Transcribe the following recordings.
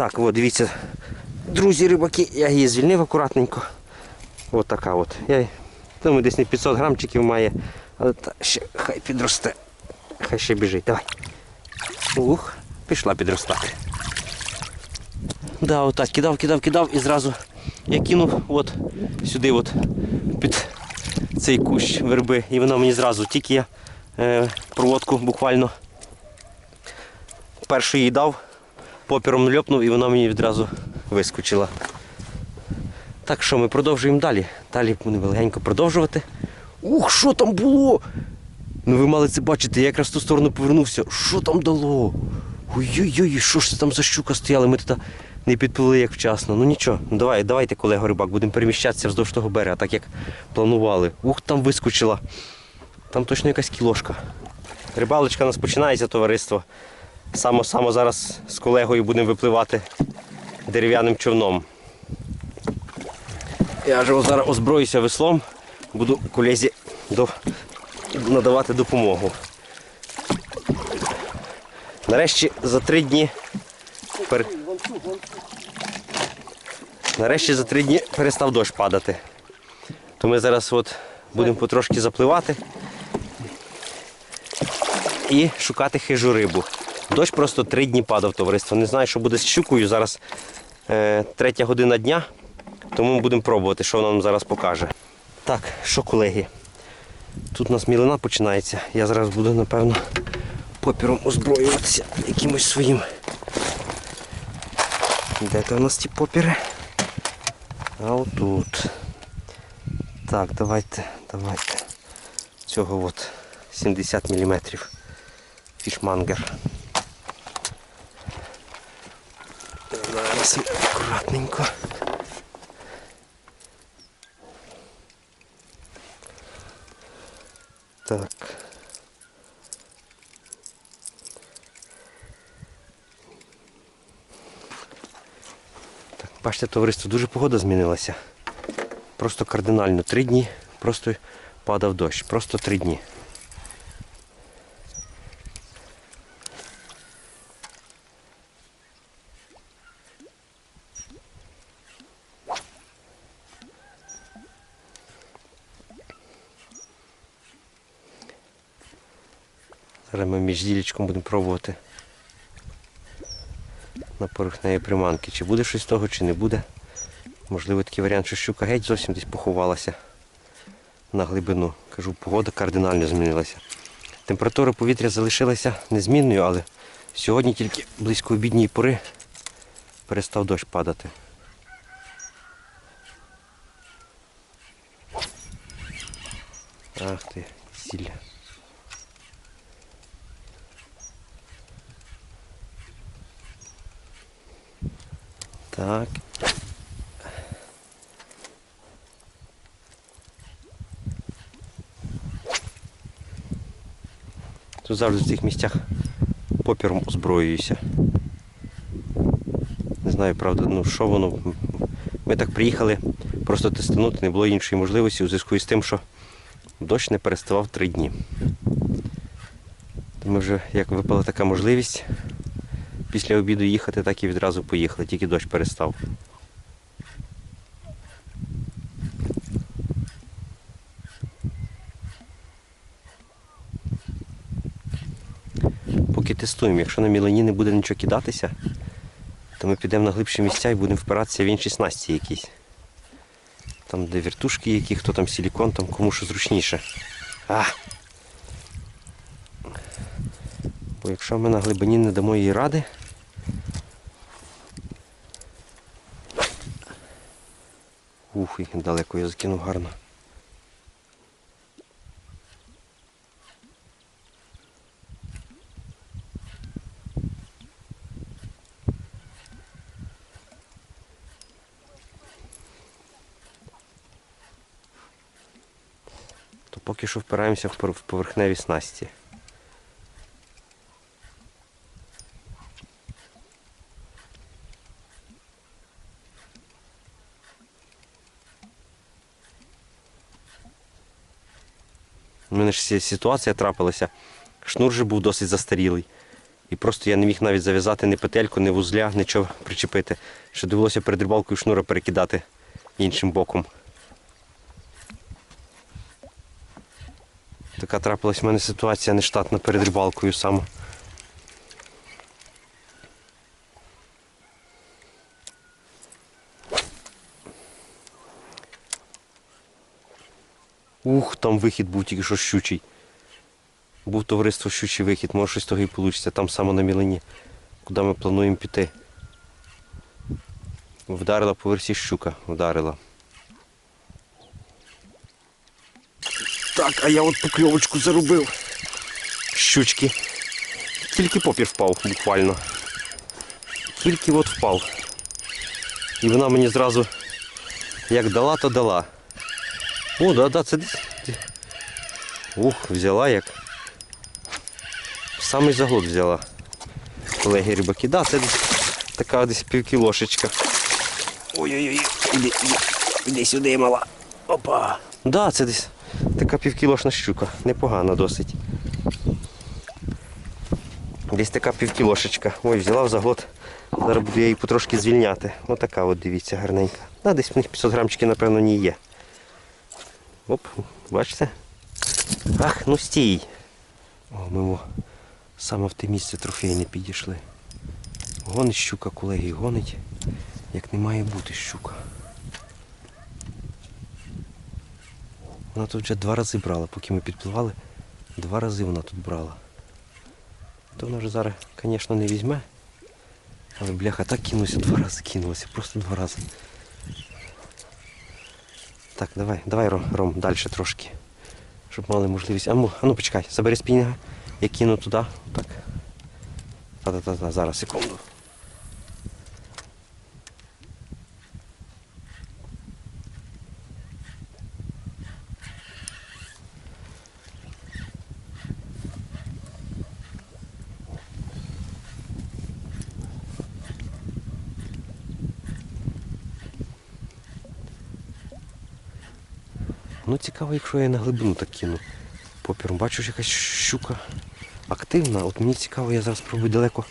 Так, от дивіться, друзі рибаки, я її звільнив акуратненько. От така от. Я думаю, десь не 500 грамчиків має, але та ще хай підросте. Хай ще біжить. Давай. Ух, пішла підростати. Да, отак, кидав, кидав, кидав і зразу я кинув от сюди, от під цей кущ верби, і вона мені зразу, тільки я е, проводку буквально першу їй дав, попіром льопнув і вона мені відразу вискочила. Так що ми продовжуємо далі. Далі будемо легенько продовжувати. Ух, що там було? Ну ви мали це бачити, я якраз в ту сторону повернувся. Що там дало? Ой-ой-ой, що ж це там за щука стояла? Ми туди не підплили як вчасно. Ну нічого, ну давай, давайте, колего рибак, будемо переміщатися вздовж того берега, так як планували. Ух, там вискочила. Там точно якась кілошка. Рибалочка у нас починається, товариство. Само-само зараз з колегою будемо випливати дерев'яним човном. Я ж зараз озброюся веслом, буду колезі до... надавати допомогу. Нарешті за три дні. пер- Нарешті за три дні перестав дощ падати. То ми зараз от будемо потрошки запливати і шукати хижу рибу. Дощ просто три дні падав, товариство. Не знаю, що буде з щукою. Зараз е, третя година дня, тому ми будемо пробувати, що вона нам зараз покаже. Так, що, колеги? Тут у нас мілина починається. Я зараз буду, напевно, попіром озброюватися якимось своїм. Де то у нас ті попіри? А отут. Так, давайте, давайте. Цього от 70 мм. Фішмангер. Зараз акуратненько. Так. Так, бачите, товариство, дуже погода змінилася. Просто кардинально. Три дні просто падав дощ. Просто три дні. Ми між ділічком будемо пробувати на поверхневі приманки. Чи буде щось з того, чи не буде. Можливо, такий варіант, що щука геть зовсім десь поховалася на глибину. Кажу, погода кардинально змінилася. Температура повітря залишилася незмінною, але сьогодні тільки близько обідньої пори перестав дощ падати. Ах ти, зілля. Так. Тут завжди в цих місцях попіром озброююся. Не знаю, правда, ну що воно. Ми так приїхали просто тестанути, не було іншої можливості у зв'язку з тим, що дощ не переставав три дні. Ми вже, як випала така можливість, після обіду їхати, так і відразу поїхали, тільки дощ перестав. Поки тестуємо, якщо на мілені не буде нічого кидатися, то ми підемо на глибші місця і будемо впиратися в інші снасті якісь. Там, де віртушки які, хто там силікон, там кому що зручніше. А! Бо якщо ми на глибині не дамо їй ради, Ух, далеко я закинув гарно. То поки що впираємося в поверхневі снасті. У мене ж ситуація трапилася. Шнур же був досить застарілий. І просто я не міг навіть зав'язати ні петельку, ні вузля, нічого причепити. Що довелося перед рибалкою шнура перекидати іншим боком. Така трапилась в мене ситуація нештатна перед рибалкою саме. Ух, там вихід був тільки що щучий. Був товариство щучий вихід, може щось того і вийде, там саме на мілині, куди ми плануємо піти. Вдарила по версі щука, вдарила. Так, а я от покльовочку заробив. Щучки. Тільки попір впав буквально. Тільки от впав. І вона мені зразу як дала, то дала. О, да, да, це десь. Ух, взяла як. Самий заглот взяла. Колеги рибаки, да, це десь така десь півкілошечка. Ой-ой-ой, іди, іди, іди сюди, мала. Опа. Да, це десь така півкілошна щука. Непогана досить. Десь така півкілошечка. Ой, взяла в заглот. Зараз буду я її потрошки звільняти. Отака от дивіться, гарненька. Да, десь в них 500 грамчиків, напевно, не є. Оп, бачите? Ах, ну стій. О, ми саме в те місце трофейне підійшли. Гонить щука, колеги, гонить, як не має бути щука. Вона тут вже два рази брала, поки ми підпливали. Два рази вона тут брала. То вона вже зараз, звісно, не візьме. Але бляха так кинулася, два рази кинулася, просто два рази. Так, давай, давай, Ром, далі трошки. Щоб мали можливість. А ну, а ну почекай, забери спінінга. Я кину туди. Так. Та-та-та, зараз, секунду. Ну цікаво, якщо я на глибину так кину. Попіром. Бачу, що якась щука активна. От мені цікаво, я зараз спробую далеко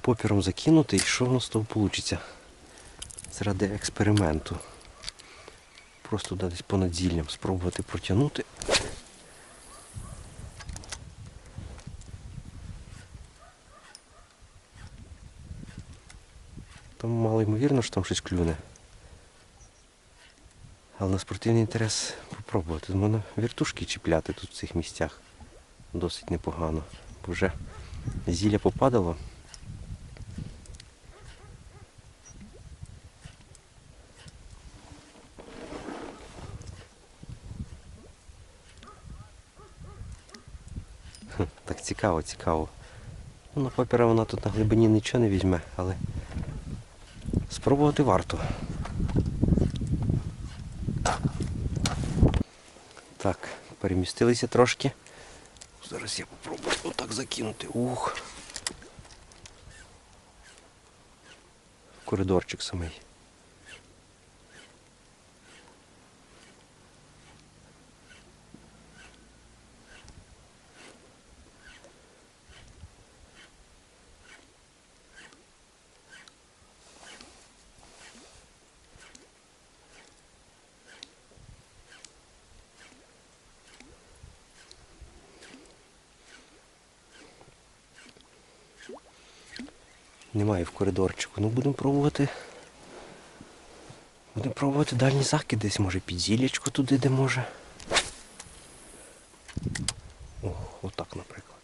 попіром закинути і що воно з того вийде. Заради експерименту. Просто десь понад зіллям спробувати протягнути. Там мало ймовірно, що там щось клюне. Але на спортивний інтерес попробувати. Можна віртушки чіпляти тут в цих місцях. Досить непогано. Бо вже зілля попадало. Так цікаво, цікаво. Ну, на папера вона тут на глибині нічого не візьме, але спробувати варто. Так, перемістилися трошки. Зараз я попробую отак закинути. Ух. Коридорчик самий. Немає в коридорчику. Ну будемо пробувати. Будемо пробувати дальній захід десь, може під зілячку туди, де може. О, отак, наприклад.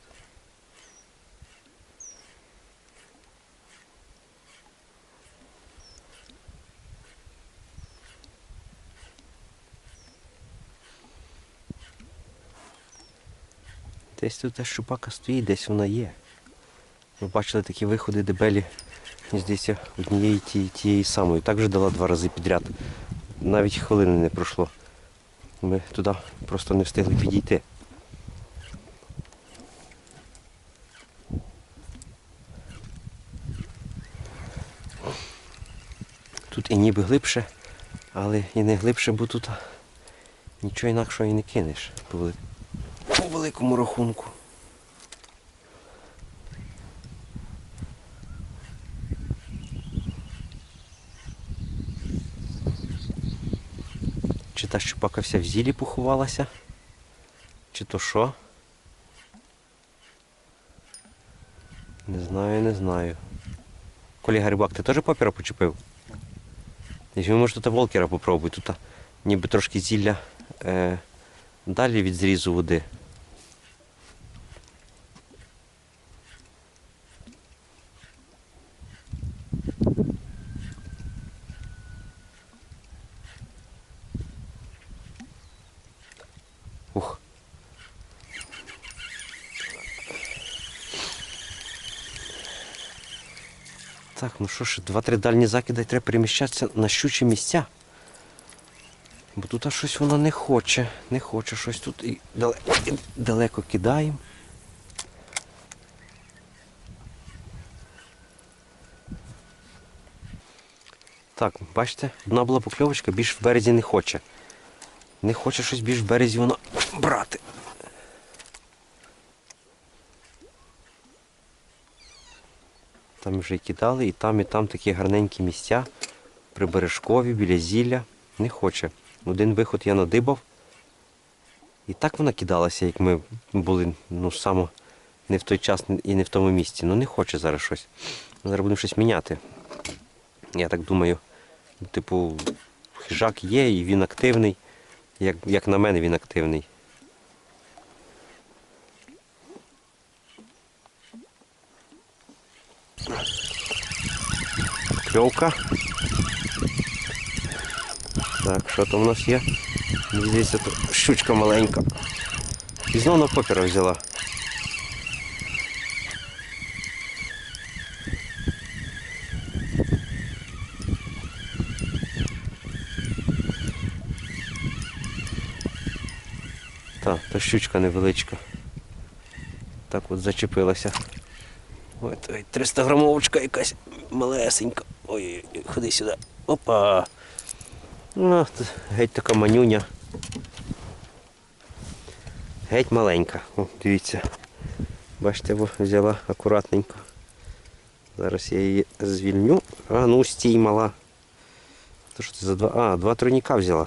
Десь тут та щупака стоїть, десь вона є. Ми бачили такі виходи дебелі, здається, однієї тієї, тієї самої. Так вже дала два рази підряд. Навіть хвилини не пройшло. Ми туди просто не встигли підійти. Тут і ніби глибше, але і не глибше, бо тут нічого інакшого і не кинеш по великому рахунку. Та щупака вся в зілі поховалася. Чи то що? Не знаю, не знаю. Колега Рибак, ти теж папіра почепив? Візьми, може, тут волкера попробуй. Тут ніби трошки зілля е, далі від зрізу води. Ух. Так, ну що ж, два-три дальні закиди треба переміщатися на щучі місця. Бо тут аж щось воно не хоче, не хоче щось тут і далеко, і далеко кидаємо. Так, бачите, одна була покльовочка, більш в березі не хоче. Не хоче щось більш в березі воно брати. Там вже кидали, і там, і там такі гарненькі місця. Прибережкові, біля зілля. Не хоче. Один виход я надибав. І так вона кидалася, як ми були ну, саме не в той час і не в тому місці. Ну не хоче зараз щось. Зараз будемо щось міняти. Я так думаю, типу, хижак є і він активний. Як, як на мене, він активний. Кльовка. Так, що там у нас є? Здається, тут щучка маленька. І знову на попіра взяла. Так, то щучка невеличка. Так от зачепилася. Ой, той 300 грамовочка якась малесенька. Ходи сюди. Опа. Ну, геть така манюня. Геть маленька. О, дивіться. Бачите, взяла акуратненько. Зараз я її звільню. А ну стій мала. То що це за два? А, два тройніка взяла.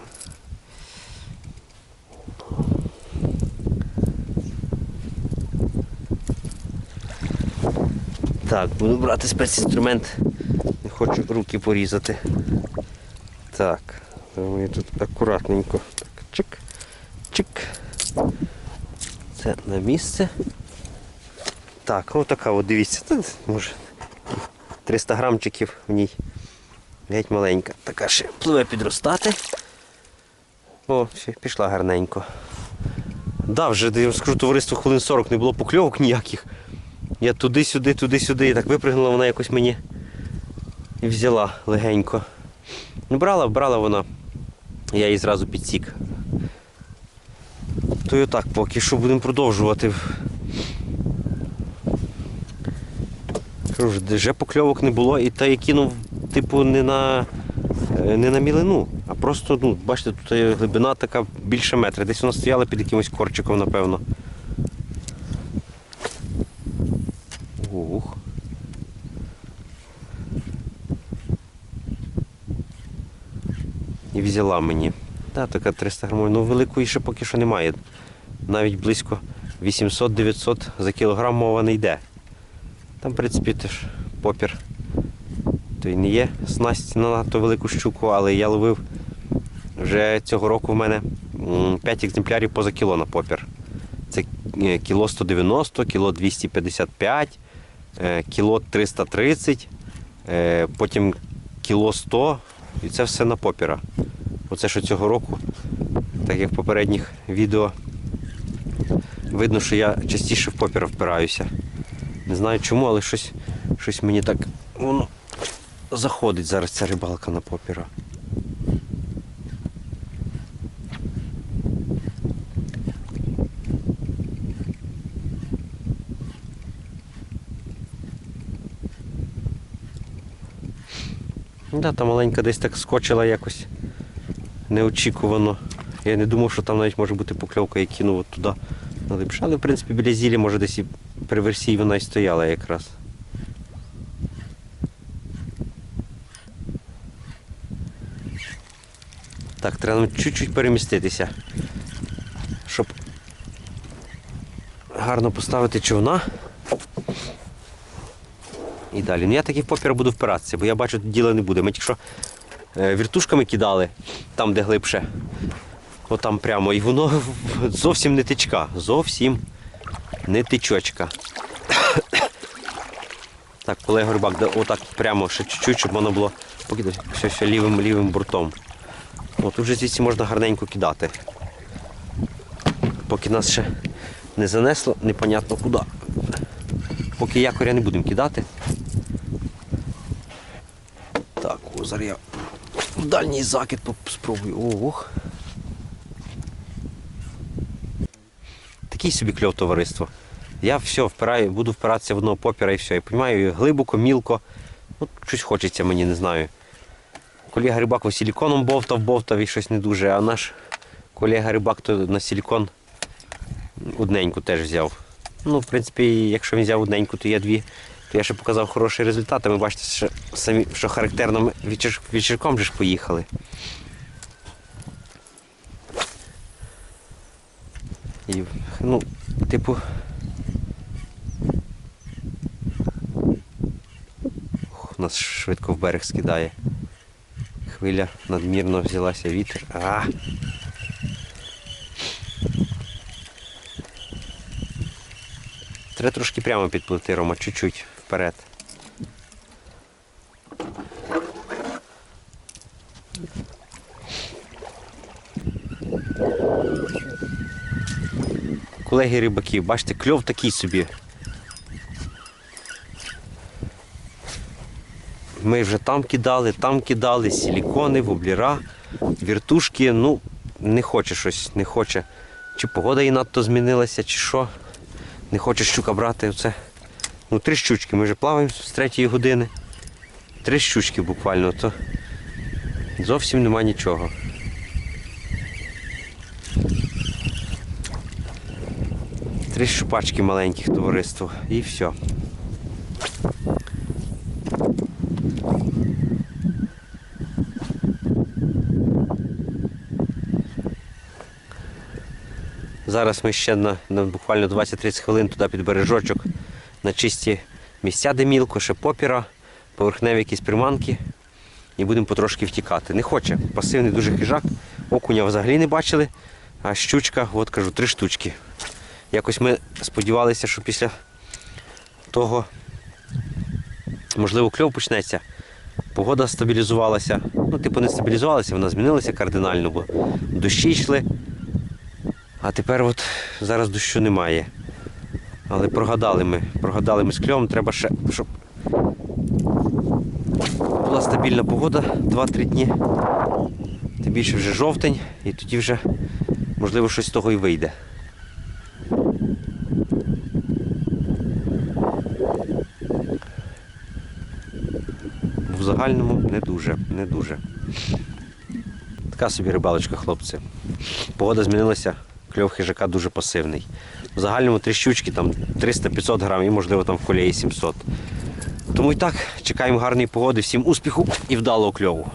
Так, буду брати спецінструмент. Хочу руки порізати. Так, думаю, тут акуратненько. Так, чик, чик. Це на місце. Так, отака от дивіться. Тут, може 300 грамчиків в ній. Геть маленька. Така ще пливе підростати. О, все, пішла гарненько. Да, вже я вам скажу, товариство хвилин 40 не було покльовок ніяких. Я туди-сюди, туди-сюди, і так випригнула вона якось мені і взяла легенько. Ну, брала, брала вона. Я її зразу підсік. То і отак поки що будемо продовжувати. Вже покльовок не було, і та я кинув, типу, не на, е, не на мілину, а просто, ну, бачите, тут глибина така більше метра. Десь вона стояла під якимось корчиком, напевно. Ух. І взяла мені. Та, така 300 грамів. Ну великої ще поки що немає. Навіть близько 800-900 за кілограм мова не йде. Там, в принципі, теж попір. То не є снасть на надто велику щуку, але я ловив вже цього року в мене 5 екземплярів поза кіло на попір. Це е, кіло 190, кіло 255, е, кіло 330, е, потім кіло 100 і це все на попіра. Оце що цього року, так як в попередніх відео, видно, що я частіше в попіра впираюся. Не знаю чому, але щось, щось мені так воно заходить зараз ця рибалка на попіра. Да, та маленька десь так скочила якось неочікувано. Я не думав, що там навіть може бути покльовка, я кинув туди на. Але в принципі біля зілі, може десь і при версії вона і стояла якраз. Так, треба нам чуть-чуть переміститися, щоб гарно поставити човна. І далі. Ну я таки в попір буду впиратися, бо я бачу, діла не буде. Ми тільки що віртушками кидали, там, де глибше. Отам прямо. І воно зовсім не тичка. Зовсім не тичочка. Так, коли горбак, отак прямо ще чуть-чуть, щоб воно було все, все лівим лівим бортом. О, тут вже звідси можна гарненько кидати. Поки нас ще не занесло, непонятно куди. Поки якоря не будемо кидати. Так, о, я дальній закид спробую. Ох. Такий собі кльов товариство. Я все впираю, буду впиратися в одного попіра і все. Я розумію, глибоко, мілко. От щось хочеться мені, не знаю. Колега рибак силіконом бовтав, бовтав і щось не дуже, а наш колега рибак то на силікон одненьку теж взяв. Ну, в принципі, якщо він взяв одненьку, то є дві, я ще показав хороший результат. А ми бачите, що самі, що характерно ми вечір, вечірком же ж поїхали. І, ну, типу. Ух, Нас швидко в берег скидає. Хвиля надмірно взялася вітер. А! Треба трошки прямо підплити, Рома, чуть-чуть вперед. Колеги рибаки, бачите, кльов такий собі. Ми вже там кидали, там кидали, силікони, вобліра, віртушки. Ну, не хоче щось, не хоче. Чи погода і надто змінилася, чи що. Не хоче щука брати. Оце. Ну, три щучки. Ми вже плаваємо з третьої години. Три щучки буквально, то зовсім нема нічого. Три щупачки маленьких товариство і все. Зараз ми ще на, на буквально 20-30 хвилин туди під бережочок на чисті місця, де ще попіра, поверхневі якісь приманки. І будемо потрошки втікати. Не хоче. Пасивний дуже хижак. Окуня взагалі не бачили. А щучка, от кажу, три штучки. Якось ми сподівалися, що після того, можливо, кльов почнеться. Погода стабілізувалася. Ну, типу, не стабілізувалася, вона змінилася кардинально, бо дощі йшли. А тепер от зараз дощу немає. Але прогадали ми. Прогадали ми з кльовом. Треба ще, щоб була стабільна погода 2-3 дні. Тим більше вже жовтень, і тоді вже можливо щось з того і вийде. В загальному не дуже, не дуже. Така собі рибалочка, хлопці. Погода змінилася, кльов хижака дуже пасивний. В загальному тріщучки там 300-500 грам і можливо там в колії 700. Тому і так, чекаємо гарної погоди, всім успіху і вдалого кльову.